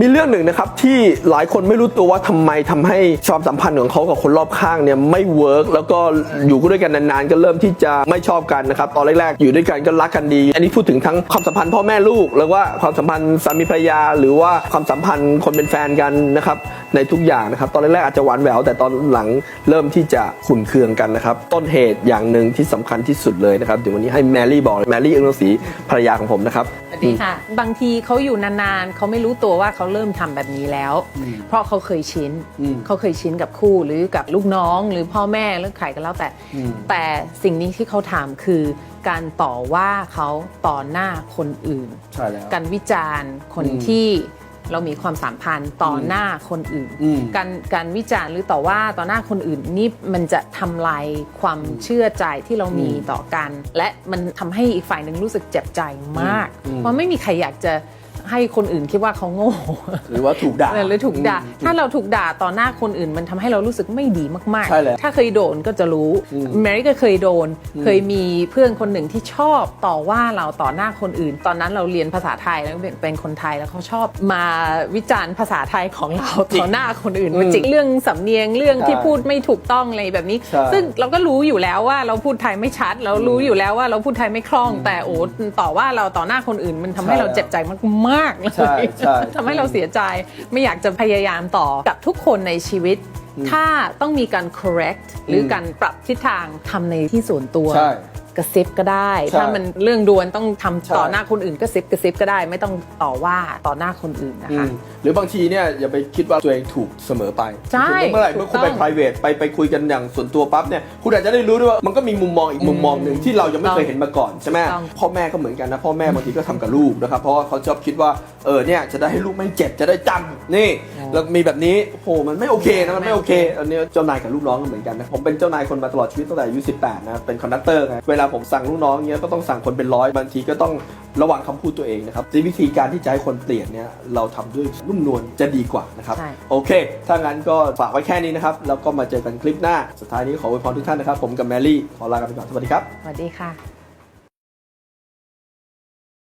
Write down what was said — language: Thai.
มีเรื่องหนึ่งนะครับที่หลายคนไม่รู้ตัวว่าทำไมทำให้ความสัมพันธ์ของเขากับคนรอบข้างเนี่ยไม่เวิร์กแล้วก็อยู่ด้วยกันนานๆก็เริ่มที่จะไม่ชอบกันนะครับตอนแรกๆอยู่ด้วยกันก็รักกันดี อันนี้พูดถึงทั้งความสัมพันธ์พ่อแม่ลูกหรือว่าความสัมพันธ์สามีภรรยา หรือว่าความสัมพันธ์คนเป็นแฟนกันนะครับในทุกอย่างนะครับตอนแรกๆอาจจะหวานแหววแต่ตอนหลังเริ่มที่จะขุ่นเคืองกันนะครับต้นเหตุอย่างหนึ่งที่สำคัญที่สุดเลยนะครับเดี๋ยววันนี้ให้แมรี่บอกแมรี่เอื้งศรีภรรยาของผมนะครับสวัสดีค่ะบางทีเขาอยู่นานๆเขาไม่รู้ตัวว่าเขาเริ่มทำแบบนี้แล้ว เพราะเขาเคยชินอืมเขาเคยชินกับคู่หรือกับลูกน้องหรือพ่อแม่หรือใครก็แล้วแต่อืมแต่สิ่งนี้ที่เขาทำคือการต่อว่าเขาต่อหน้าคนอื่นใช่แล้วการวิจารณ์คนอืมที่เรามีความสัมพันธ์ต่ออมหน้าคนอื่นอืมการการวิจารณ์หรือต่อว่าต่อหน้าคนอื่นนี่มันจะทำลายความเชื่อใจที่เรามีอืมต่อกัน และมันทำให้อีกฝ่ายหนึ่งรู้สึกเจ็บใจมากอืมเพราะไม่มีใครอยากจะ ให้คนอื่นคิดว่าเขาโง่ หรือว่าถูกด่าเออหรือถูกด่าอืมถ้าเราถูกด่าต่อหน้าคนอื่น มันทำให้เรารู้สึกไม่ดีมากใช่เลยถ้าเคยโดนก็จะรู้อืมแมรี่ก็เคยโดนอืมเคยมีเพื่อนคนหนึ่งที่ชอบต่อว่าเราต่อหน้าคนอื่น ตอนนั้นเราเรียนภาษาไทยแล้วเป็นเป็นคนไทยแล้วเขาชอบมาวิจารณ์ภาษาไทยของเราต่อหน้าคนอื่นอืมมาจิกเรื่องสำเนียงเรื่องที่ใช่พูดไม่ถูกต้องอะไรแบบนี้ใช่ซึ่งเราก็รู้อยู่แล้วว่าเราพูดไทยไม่ชัด เรารู้อยู่แล้วว่าเราพูดไทยไม่คล่อง แต่โอ้ต่อว่าเราต่อหน้าคนอื่น มันทำให้ใช่เราเจ็บใจมากๆเลยใช่ใช่ ทำให้เราเสียใจไม่อยากจะพยายามต่อกับทุกคนในชีวิต ถ้าต้องมีการ correct หรือการปรับทิศทางทำในที่ส่วนตัว ใช่ กระซิบก็ได้ ใช่ถ้ามันเรื่องดวนต้องทำใช่ ต่อหน้าคนอื่นกระซิบกระซิบก็ได้ ไม่ต้องต่อว่าต่อหน้าคนอื่นนะอืคะ มหรือบางทีเนี่ยอย่าไปคิดว่าตัวเองถูกเสมอไปใช่คือเมื่อไหร่ถูเมื่กอคุณไปต้อง private ไปไปคุยกันอย่างส่วนตัวปั๊บเนี่ยคุณอาจจะได้รู้ด้วยว่ามันก็มีมุมมองอีกมุมมองหนึ่งที่เรายังไม่เคยเห็นมาก่อนใช่ไหมถูกต้อง พ่อแม่ก็เหมือนกันนะพ่อแม่บางทีก็ทำกับลูกนะครับเพราะว่าเขาชอบคิดว่าเออเนี่ยจะได้ให้ลูกไม่เจ็บจะได้จำนี่แล้วมีแบบนี้โอ้โหมันไม่โอเคนะมันไม่โอเค อันนี้เจ้านายกับลูกน้องก็เหมือนกันนะผมเป็นเจ้านายคนมาตลอดชีวิตตั้งแต่อายุ18นะเป็นคอนดักเตอร์ไงเวลาผมสั่งลูกน้องเงี้ยก็ต้องสั่งคนเป็นร้อยบางทีก็ต้องระวังคำพูดตัวเองนะครับวิธีการที่จะให้คนเปลี่ยนเนี่ยเราทำด้วยนุ่มนวลจะดีกว่านะครับใช่โอเค ถ้างั้นก็ฝากไว้แค่นี้นะครับ แล้วก็มาเจอกันคลิปหน้า สุดท้ายนี้ขออวยพรทุกท่านนะครับ ผมกับแมรี่ขอลากันไปก่อนสวัสดีครับ สวัสดีค่ะ